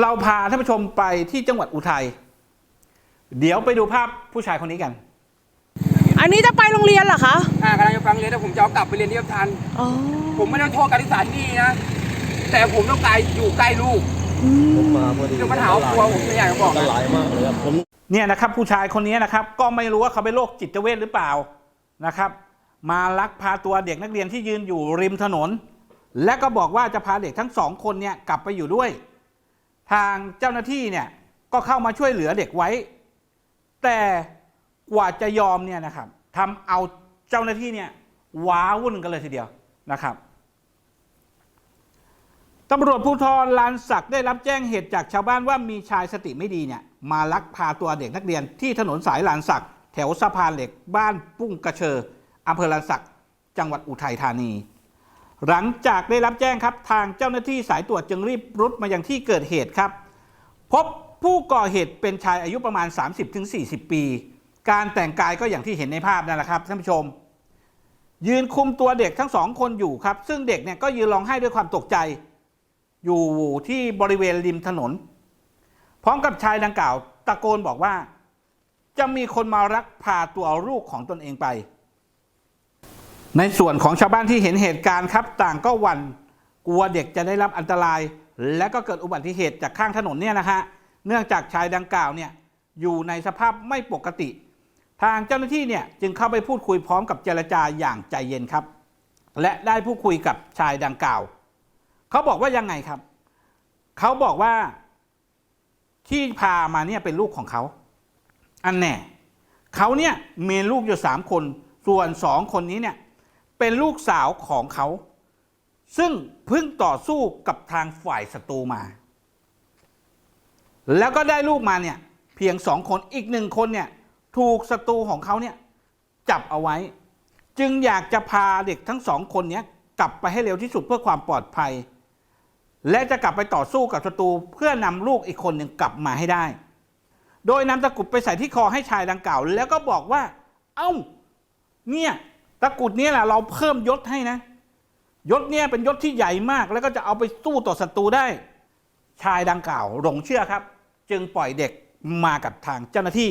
เราพาท่านผู้ชมไปที่จังหวัดอุทัย เดี๋ยวไปดูภาพผู้ชายคนนี้กัน อันนี้จะไปโรงเรียนเหรอคะ อ่ากำลังจะฟังเรียนแล้วผมจะเอากลับไปเรียนที่ทัน อ๋อ ผมไม่ได้โทษการศึกษาที่นี่นะ แต่ผมต้องการอยู่ใกล้ลูกผมมาพอดีเรื่องปัญหาครอบครัวผมไม่อยากจะบอกมันนะ หลายมากเลยครับผม เนี่ยนะครับผู้ชายคนนี้นะครับก็ไม่รู้ว่าเขาเป็นโรคจิตเวทหรือเปล่านะครับ มาลักพาตัวเด็กนักเรียนที่ยืนอยู่ริมถนน และก็บอกว่าจะพาเด็กทั้งสองคนเนี่ยกลับไปอยู่ด้วย ทางเจ้าหน้าที่เนี่ยก็เข้ามาช่วยเหลือเด็กไว้ แต่กว่าจะยอมเนี่ยนะครับทำเอาเจ้าหน้าที่เนี่ยว้าวุ่นกันเลยทีเดียวนะครับตำรวจภูธรลานสักได้รับแจ้งเหตุจากชาวบ้านว่ามีชายสติไม่ดีเนี่ยมาลักพาตัวเด็กนักเรียนที่ถนนสายลานสักแถวสะพานเหล็กบ้านปุ้งกระเชออำเภอลานสักจังหวัดอุทัยธานี หลังจากได้รับแจ้งครับทางเจ้าหน้าที่สายตรวจจึงรีบรุดมายังที่เกิดเหตุครับ พบผู้ก่อเหตุเป็นชายอายุประมาณ 30-40 ปี การแต่งกายก็อย่างที่เห็นในภาพนั่นแหละครับท่านผู้ชม ยืนคุมตัวเด็กทั้งสองคนอยู่ครับ ซึ่งเด็กเนี่ยก็ยืนร้องไห้ด้วยความตกใจ อยู่ที่บริเวณริมถนน พร้อมกับชายดังกล่าว ตะโกนบอกว่า จะมีคนมารักพาตัวลูกของตนเองไป ในส่วนของชาวบ้านที่เห็นเหตุการณ์ครับ ต่างก็หวั่นกลัวเด็กจะได้รับอันตราย และก็เกิดอุบัติเหตุจากข้างถนนเนี่ยนะฮะเนื่องจากชายดังกล่าวเนี่ยอยู่ในสภาพไม่ปกติ ทางเจ้าหน้าที่เนี่ยจึงเข้าไปพูดคุยพร้อมกับเจรจาอย่างใจเย็นครับ และได้พูดคุยกับชายดังกล่าว เขาบอกว่ายังไงครับ เขาบอกว่าที่พามาเนี่ยเป็นลูกของเขา อันแน่เขาเนี่ยมีลูกอยู่สามคน ส่วนสองคนนี้เนี่ย เป็นลูกสาวของเขา ซึ่งเพิ่งต่อสู้กับทางฝ่ายศัตรูมา แล้วก็ได้ลูกมาเนี่ยเพียงสองคนอีกหนึ่งคนเนี่ยถูกศัตรูของเขาเนี่ยจับเอาไว้ จึงอยากจะพาเด็กทั้งสองคนเนี้ยกลับไปให้เร็วที่สุดเพื่อความปลอดภัย และจะกลับไปต่อสู้กับศัตรูเพื่อนำลูกอีกคนหนึ่งกลับมาให้ได้ โดยนำตะกุดไปใส่ที่คอให้ชายดังกล่าว แล้วก็บอกว่า เอ้า เนี่ย ตะกุดนี่ยแหละเราเพิ่มยศให้นะ ยศเนี่ยเป็นยศที่ใหญ่มาก แล้วก็จะเอาไปสู้ต่อศัตรูได้ ชายดังกล่าวหลงเชื่อครับ จึงปล่อยเด็กมากับทางเจ้าหน้าที่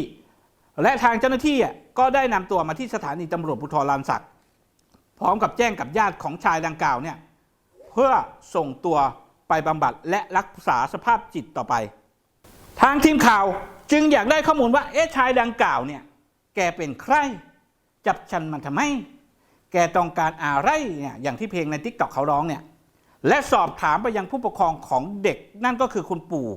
และทางเจ้าหน้าที่อะก็ได้นำตัวมาที่สถานีตำรวจภูธรลานสักพร้อมกับแจ้งกับญาติของชายดังกล่าวเนี่ยเพื่อส่งตัวไปบำบัดและรักษาสภาพจิตต่อไป ทางทีมข่าวจึงอยากได้ข้อมูลว่าเอ๊ะชายดังกล่าวเนี่ยแกเป็นใคร จับฉันมันทำไม แกต้องการอะไรเนี่ยอย่างที่เพลงในทิกตอกเขาร้องเนี่ยและสอบถามไปยังผู้ปกครองของเด็กนั่นก็คือคุณปู่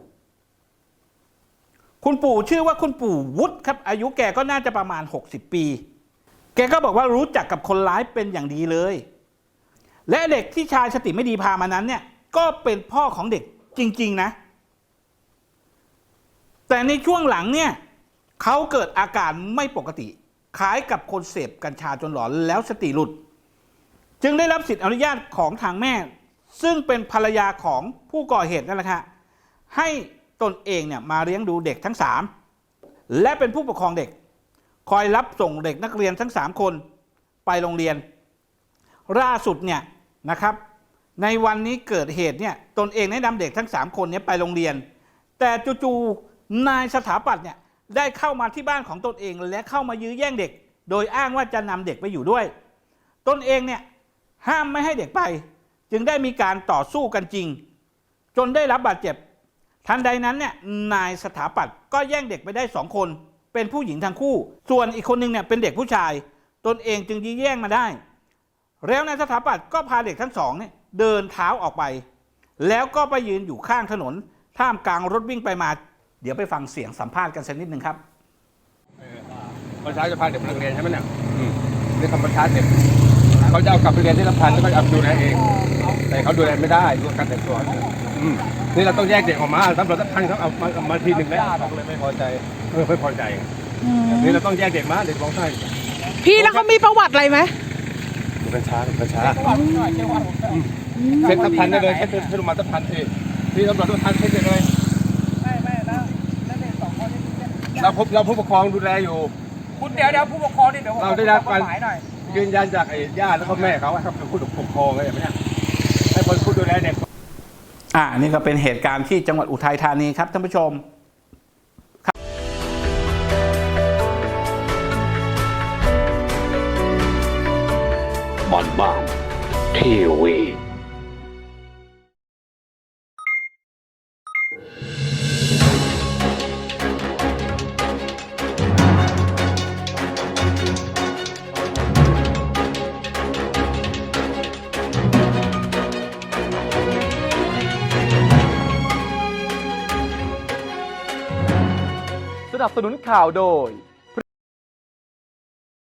คุณปู่ชื่อว่าคุณปู่วุฒิครับ อายุแกก็น่าจะประมาณ 60 ปี แกก็บอกว่ารู้จักกับคนร้ายเป็นอย่างดีเลย และเด็กที่ชายสติไม่ดีพามานั้นเนี่ยก็เป็นพ่อของเด็กจริง ๆ นะ แต่ในช่วงหลังเนี่ยเขาเกิดอาการไม่ปกติ คล้ายกับคนเสพกัญชาจนหลอนแล้วสติหลุด จึงได้รับสิทธิอนุญาตของทางแม่ ซึ่งเป็นภรรยาของผู้ก่อเหตุนั่นแหละค่ะให้ตนเองเนี่ยมาเลี้ยงดูเด็กทั้งสามและเป็นผู้ปกครองเด็ก คอยรับส่งเด็กนักเรียนทั้งสามคนไปโรงเรียนล่าสุดเนี่ยนะครับ ในวันนี้เกิดเหตุเนี่ยตนเองได้นำเด็กทั้งสามคนเนี้ไปโรงเรียน แต่จู่ๆนายสถาปัตย์เนี่ย ได้เข้ามาที่บ้านของตนเอง และเข้ามายื้อแย่งเด็ก โดยอ้างว่าจะนำเด็กไปอยู่ด้วย ตนเองเนี่ยห้ามไม่ให้เด็กไป จึงได้มีการต่อสู้กันจริง จนได้รับบาดเจ็บ ทันใดนั้นเนี่ยนายสถาปัตย์ก็แย่งเด็กไปได้สองคน เป็นผู้หญิงทั้งคู่ ส่วนอีกคนหนึงเนี่ยเป็นเด็กผู้ชาย ตนเองจึงยื้อแย่งมาได้ แล้วนายสถาปัตย์ก็พาเด็กทั้งสองเนี่ยเดินเท้าออกไป แล้วก็ไปยืนอยู่ข้างถนนท่ามกลางรถวิ่งไปมา ดี๋ยวไปฟังเสียงสัมภาษณ์กันสักนิดหนึ่งครับวันเช้าจะพาเด็กไปโรงเรียนใช่ไหมเนี่ยอืมนี่คำประชาเด็กเขาจะเอากลับไปเรียนที่ลำพันธ์แล้วก็เอาไปดูแลเอง แต่เขาดูแลไม่ได้ด้วยการแต่งตัวอืมนี่เราต้องแยกเด็กออกมาตำรวจท่านเขาเอามาเอามาทีหนึ่งแล้วเขาเลยไม่พอใจเออไม่พอใจนี่เราต้องแยกเด็กมาเด็กร้องไห้พี่แล้วเขามีประวัติอะไรไหมดูกัญชาดูกัญชาเซ็นทับพันได้เลยเซ็นเซ็นลงมาทับพันเองนี่ตำรวจทับพันเซ็นเลย เราพบเราผู้ปกครองดูแลอยู่ คุณเดี๋ยวเดี๋ยวผู้ปกครองนี่เดี๋ยวเราได้รับการยืนยันจากไอ้ญาติแล้วก็แม่เขาว่าเขาเป็นผู้ปกครองอะไรแบบเนี้ยให้คนผู้ดูแลเด็ก อ่านี่ก็เป็นเหตุการณ์ที่จังหวัดอุทัยธานีครับท่านผู้ชมบ้านบ้านทีวี สนับสนุนข่าวโดย